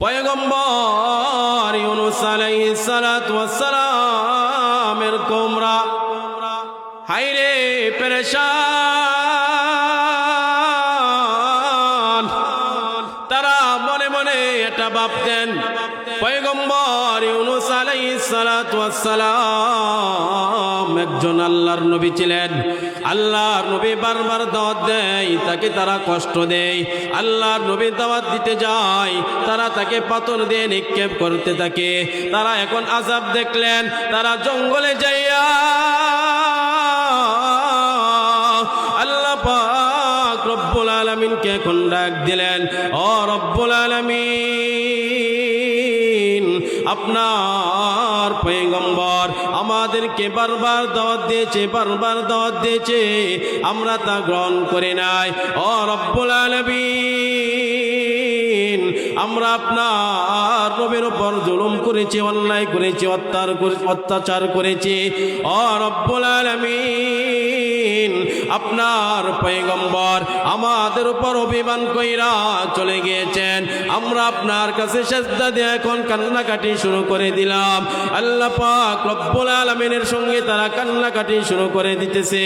পয়গম্বর ইউনুস আলাইহিস সালাতু ওয়াস সালামের কোমরা হাইরে পেরেশান। তারা মনে মনে এটা ভাবতেন, পয়গম্বর ইউনুস আলাইহিস সালাতু ওয়াস সালাম একজন আল্লাহর নবী ছিলেন। আল্লাহর নবী বারবার দাওয়াত দেয়, তাকে তারা কষ্ট দেয়। আল্লাহর নবী দাওয়াত দিতে যায় তারা তাকে পাথর দিয়ে নিক্ষেপ করতে থাকে। তারা এখন আজাব দেখলেন, তারা জঙ্গলে যাইয়া আল্লাহ পাক রব্বুল আলামিনকে এখন ডাক দিলেন, ও রব্বুল আলামিন, আপনার পয়গম্বর আমাদেরকে বারবার দাওয়াত দিয়েছে, বারবার দাওয়াত দিয়েছে, আমরা তা গ্রহণ করে নাই। ও রব্বুল আলামিন আমরা আপনার নবীর উপর জুলুম করেছি, অন্যায় করেছি অত্যাচার করে- অত্যাচার করেছি। অরব্বুল রব্বুল আলামিন আপনার পয়গম্বর আমাদের উপর অভিমান কইরা চলে গিয়েছেন। আমরা আপনার কাছে সেজদা দিয়ে এখন কান্নাকাটি শুরু করে দিলাম। আল্লাহ পাক রব্বুল আলামিনের সঙ্গে তারা কান্নাকাটি শুরু করে দিতেছে।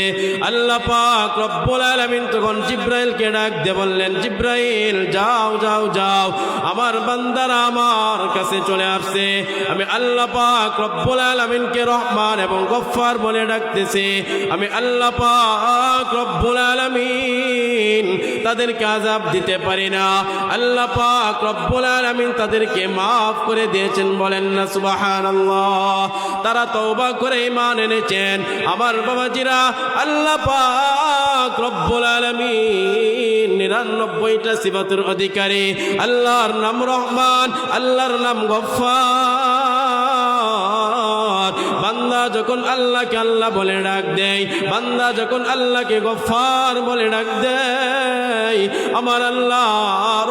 আল্লাহ পাক রব্বুল আলামিন তখন জিব্রাইলকে ডাক দিয়ে বললেন, জিব্রাইল, যাও যাও যাও। আমার বান্দারা আমার কাছে চলে আসছে। আমি আল্লাহ পাক রব্বুল আলামিনকে রহমান এবং গফফার বলে ডাকতেছি। আমি আল্লাহ পাক রব্বুল আলামিন তাদেরকে আযাব দিতে পারি না। আল্লাহ পাক রব্বুল আলামিন তাদেরকে maaf করে দিয়েছেন, বলেন না, সুবহানাল্লাহ। তারা তওবা করে ঈমান এনেছেন। আমার বাবাজিরা, আল্লাহ পাক রব্বুল আলামিন নিরানব্বইটা সিফাতের অধিকারী। আল্লাহর নাম রহমান, আল্লাহর নাম গফফার। বান্দা যখন আল্লাহকে আল্লাহ বলে ডাক দেয়, বান্দা যখন আল্লাহকে গফার বলে ডাক দেয়, আমার আল্লাহ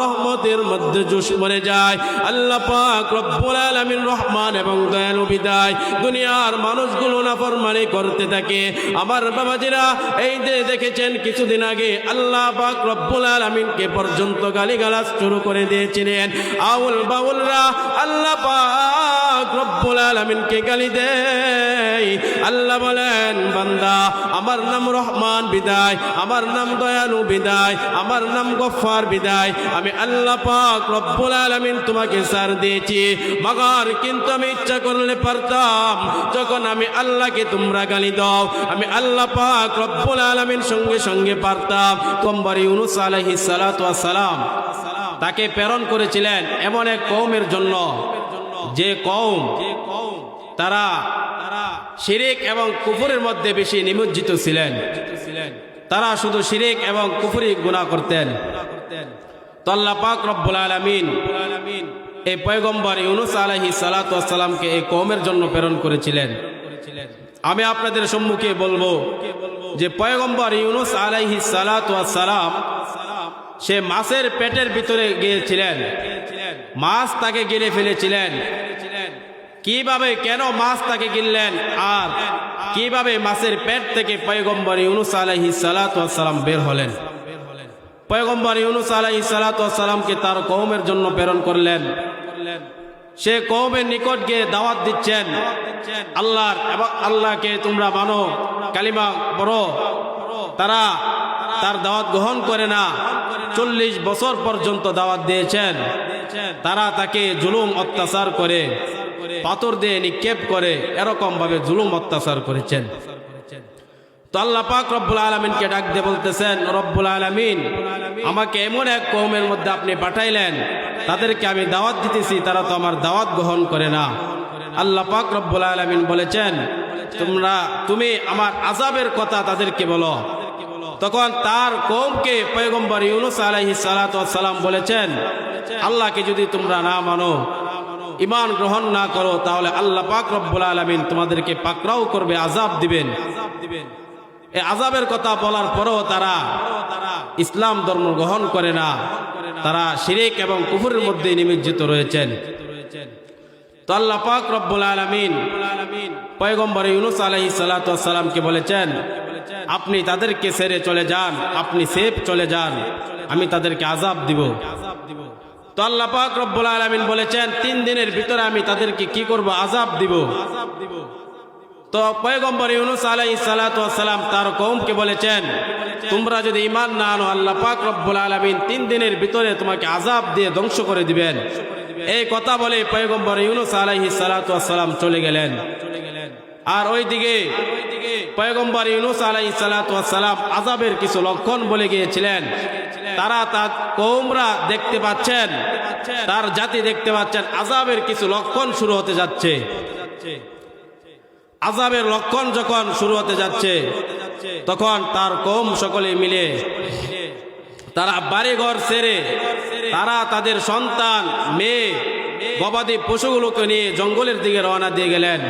রহমতের মধ্যে জোশ মরে যায়। আল্লাহ পাক রব্বুল আলামিন রহমান এবং দয়ালু বিদায় দুনিয়ার মানুষগুলো নাফরমানি করতে থাকে। আমার বাবাজিরা, এই যে দেখেছেন কিছুদিন আগে আল্লাহ পাক রব্বুল আলামিনকে পর্যন্ত গালিগালাজ শুরু করে দিয়েছিলেন। আউল বাউলরা আল্লাহ পাক রব্বুল আলামিনকে গালি দেয়। আল্লাহ বলেন, বান্দা, আমার নাম রহমান বিদায়, আমার নাম দয়ালু বিদায়, আমার নাম গফফার বিদায়। আমি আল্লাহ পাক রব্বুল আলামিন তোমাকে সার দিয়েছি। মগর কিন্তু আমি ইচ্ছা করলে পারতাম, যখন আমি আল্লাহকে তোমরা গালি দাও। আমি আল্লাহ পাক রব্বুল আলামিন সঙ্গে সঙ্গে পারতাম। কম্বর ইউনুস ওয়াস সালাম তাকে প্রেরণ করেছিলেন এমন এক কওমের জন্য। যে কওম, তারা শিরিক এবং কুফুরের মধ্যে বেশি নিমজ্জিত ছিলেন। তারা শুধু শিরিক এবং কুফুরি গুনাহ করতেন। এই ইউনুস এই জন্য প্রেরণ করেছিলেন। আমি আপনাদের সম্মুখে বলব যে পয়গম্বর ইউনুস আলাইহি সালাম সে মাছের পেটের ভিতরে গিয়েছিলেন। মাছ তাকে গিলে ফেলেছিলেন। কীভাবে কেন মাছ তাকে গিললেন আর কীভাবে মাছের পেট থেকে পয়গম্বর ইউনুস আলাইহি সালাম বের হলেন? পয়গম্বর ইউনুস আলাইহি সালামকে তার কৌমের জন্য প্রেরণ করলেন। সে কৌমের নিকট গিয়ে দাওয়াত দিচ্ছেন। আল্লাহর এবং আল্লাহকে তোমরা মানো, কালিমা পড়ো। তারা তার দাওয়াত গ্রহণ করে না। চল্লিশ বছর পর্যন্ত দাওয়াত দিয়েছেন। তারা তাকে জুলুম অত্যাচার করে। পাথর দিয়ে নিক্ষেপ করে এরকম ভাবে জুলুম অত্যাচার করেছেন। তো আল্লাহ পাক রব্বুল আলমিনকে ডাক দিয়ে বলতেছেন, রব্বুল আলমিন, আমাকে এমন এক কৌমের মধ্যে আপনি পাঠাইলেন, তাদেরকে আমি দাওয়াত দিতেছি, তারা তো আমার দাওয়াত গ্রহণ করে না। আল্লাহ পাক রব্বুল আলমিন বলেছেন, তোমরা, তুমি আমার আজাবের কথা তাদেরকে বলো। তখন তার কৌমকে পয়গম্বর ইউনুস আলাইহি সালাম বলেছেন, আল্লাহকে যদি তোমরা না মানো ইমান গ্রহণ না করো, তাহলে আল্লাহ পাক রব্বুল আলমিন তোমাদেরকে পাকরাও করবে আজাব দিবেন। এই আজাবের কথা বলার পরেও তারা ইসলাম ধর্ম গ্রহণ করে না। তারা শিরিক এবং কুফুরের মধ্যে নিমজ্জিত রয়েছেন। বলেছেন, আপনি তাদেরকে সেরে চলে যান, আপনি সেফ চলে যান, আমি তাদেরকে আজাব দিব। তো আল্লাহ পাক রব্বুল আলামিন বলেছেন, তিন দিনের ভিতরে আমি তাদেরকে কি করব? আজাব দিব। তো পয়গম্বর ইউনুস আলাইহিস সালাতু ওয়াসসালাম তার কৌমকে বলেছেন, তোমরা যদি ইমান না আনো, আল্লাহ পাক রব্বুল আলামিন তিন দিনের ভিতরে তোমাকে আজাব দিয়ে ধ্বংস করে দিবেন। এই কথা বলে পয়গম্বর ইউনুস আলাইহিস সালাতু ওয়াসসালাম চলে গেলেন। আর ওইদিকে পয়গম্বর ইউনুস সালাতু ওয়াসসালাম আজাবের কিছু লক্ষণ বলে গিয়েছিলেন। তারা তার কৌমরা দেখতে পাচ্ছেন, তার জাতি দেখতে পাচ্ছেন আজাবের কিছু লক্ষণ শুরু হতে যাচ্ছে। আজাবের লক্ষণ যখন শুরু হতে যাচ্ছে, তখন তার কম সকলে মিলে তারা বাড়িঘর সেরে তারা তাদের সন্তান, মেয়ে, গবাদি পশুগুলোকে নিয়ে জঙ্গলের দিকে রওনা দিয়ে গেলেন।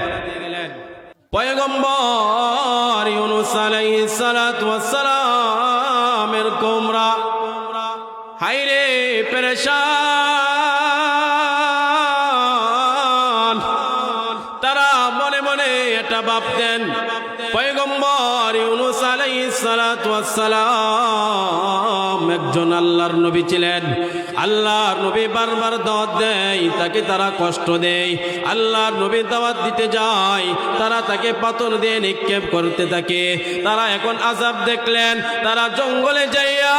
পয়গম্বর ইউনুস আলাইহিস সালাতু ওয়াস সালামের কোমরা। হাইরে পেরেশান। তারা মনে মনে এটা ভাবতেন, পয়গম্বর ইউনুস আলাইহিস সালাতু ওয়াস সালাম একজন আল্লাহর নবী ছিলেন। আল্লাহর নবী বারবার দাওয়াত দেয়, তাকে তারা কষ্ট দেয়। আল্লাহর নবী দাওয়াত দিতে যায়, তারা তাকে পাথর দিয়ে নিক্ষেপ করতে থাকে। তারা এখন আজাব দেখলেন, তারা জঙ্গলে যাইয়া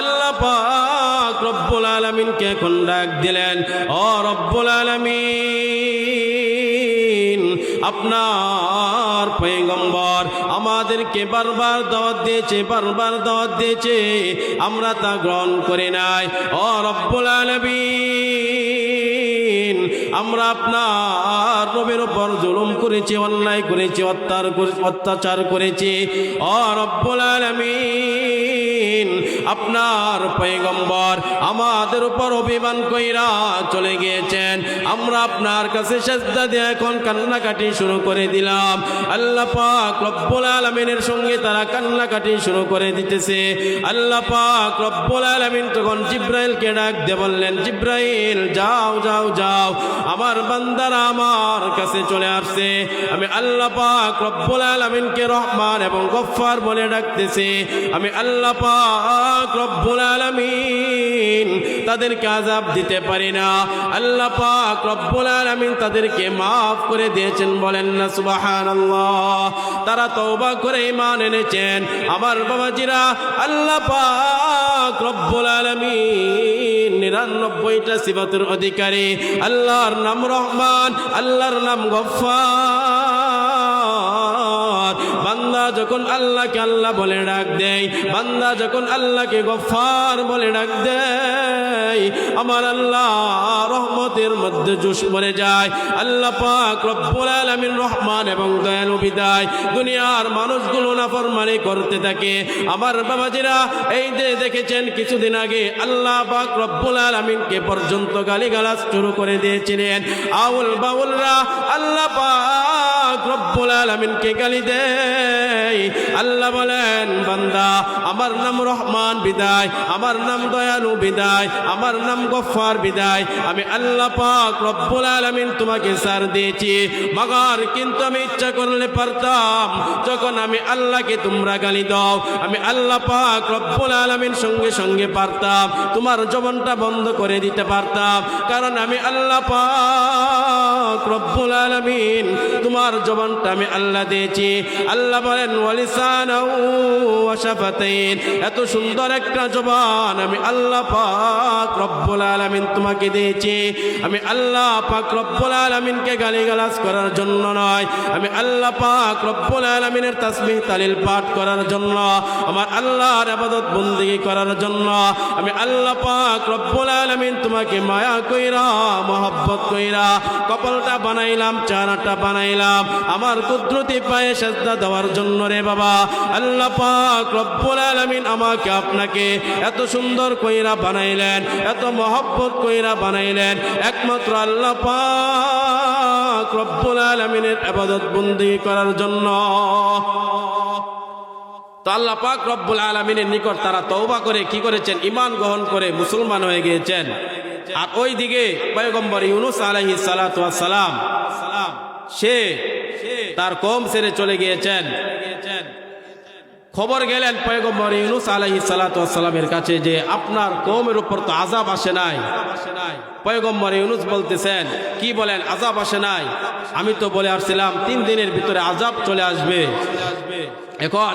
আল্লাহ পাক রব্বুল আলামিনকে এখন ডাক দিলেন, ও রব্বুল আলামিন, আপনার আমাদেরকে বারবার দাওয়াত দিয়েছে, বারবার দাওয়াত দিয়েছে। আমরা তা গ্রহণ করে নাই। ও রব্বুল আলামিন, আমরা আপনার নবীর উপর জুলুম করেছি, অন্যায় করেছি অত্যাচার করে- অত্যাচার করেছি। ও রব্বুল আলামিন আপনার পয়গম্বর আমাদের উপর অভিমান কইরা চলে গিয়েছেন। আমরা আপনার কাছে সেজদা দিয়ে এখন কান্নাকাটি শুরু করে দিলাম। আল্লাহ পাক রব্বুল আলামিনের সঙ্গে তারা কান্নাকাটি শুরু করে দিতেছে। আল্লাহ পাক রব্বুল আলামিন তখন জিব্রাইলকে ডাক দিয়ে বললেন, জিব্রাইল, যাও যাও যাও। আমার বান্দারা আমার কাছে চলে আসছে। আমি আল্লাহ পাক রব্বুল আলামিনকে রহমান এবং গফফার বলে ডাকতেছি। আমি আল্লাহ পাক রব্বুল আলামিন তাদেরকে আযাব দিতে পারি না। আল্লাহ পাক রব্বুল আলামিন তাদেরকে মাফ করে দিয়েছেন, বলেন না, সুবহানাল্লাহ। তারা তওবা করে ঈমান এনেছেন। আমার বাবাজিরা, আল্লাহ পাক রব্বুল আলামিন নিরানব্বইটা সিফাতের অধিকারী। আল্লাহর নাম রহমান, আল্লাহর নাম বান্দা যখন আল্লাহকে আল্লাহ বলে ডাক দেয় বান্দা যখন আল্লাহকে গফার বলে ডাক দেয় আমার আল্লাহ রহমতের মধ্যে জুস মরে যায়। আল্লাহ পাক রব্বুল আলামিন রহমান এবং দয়ালু বিদায়। দুনিয়ার মানুষগুলো নাফরমানি করতে থাকে। আমার বাবাজিরা, এই যে দেখেছেন, কিছুদিন আগে আল্লাহ পাক রব্বুল আলামিনকে পর্যন্ত গালিগালাজ শুরু করে দিয়েছিলেন। আউল বাউলরা আল্লাহ পাক রব্বুল আলামিনকে গালি দেয়। আল্লাহ বলেন, বান্দা, আমার নাম রহমান বিদায়, আমার নাম দয়ালু বিদায় আমার নাম গফফার বিদায়। আমি আল্লাহ পাক রব্বুল আলামিন তোমাকে সার দিয়েছি। মগার কিন্তু আমি ইচ্ছা করলে পারতাম। যখন আমি আল্লাহকে তোমরা গালি দাও, আমি আল্লাহ পাক রব্বুল আলামিন সঙ্গে সঙ্গে পারতাম। তোমার জবনটা বন্ধ করে দিতে পারতাম। কারণ আমি আল্লাহ পাক রব্বুল আলামিন তোমার জবানটা আমি আল্লাহ দিয়েছি। আল্লাহ বলেন ওয়ালিসানাউ ওয়া শাফাতাইন। এত সুন্দর একটা জবান আমি আল্লাহ পাক রব্বুল আলামিন তোমাকে দিয়েছি। আমি আল্লাহ পাক রব্বুল আলামিনকে গালিগালাজ করার জন্য নয়। আমি আল্লাহ পাক রব্বুল আলামিনের তাসবিহ তালিল পাঠ করার জন্য, আমার আল্লাহর ইবাদত বন্দেগী করার জন্য, আমি আল্লাহ পাক রব্বুল আলামিন তোমাকে মায়া কইরা, মহব্বত কইরা কপালটা বানাইলাম চারাটা বানাইলাম, আমার কুদরতি পায়ে সাজদা দেওয়ার জন্য রে বাবা। আল্লাহ পাক রব্বুল আলামিন আমাকে আপনাকে এত সুন্দর কইরা বানাইলেন। এত মহব্বত কইরা বানাইলেন। একমাত্র আল্লাহ পাক আলামিনের ইবাদত বন্দি করার জন্য। তো আল্লাহ পাক রব্বুল আলমিনের নিকট তারা তৌবা করে কি করেছেন? ইমান গ্রহণ করে মুসলমান হয়ে গিয়েছেন। আর ওই দিকে পয়গম্বর ইউনুস সালাম সে তার কম ছেড়ে চলে গিয়েছেন। খবর গেলেন পয়গম্বর ইউনুস আলহি সালাতামের কাছে যে আপনার কৌমের উপর তো আজাব আসে নাই। পয়গম্বর ইউনুস বলতেছেন, কি বলেন আজাব আসে নাই? আমি তো বলে আসছিলাম, তিন দিনের ভিতরে আজাব চলে আসবে। এখন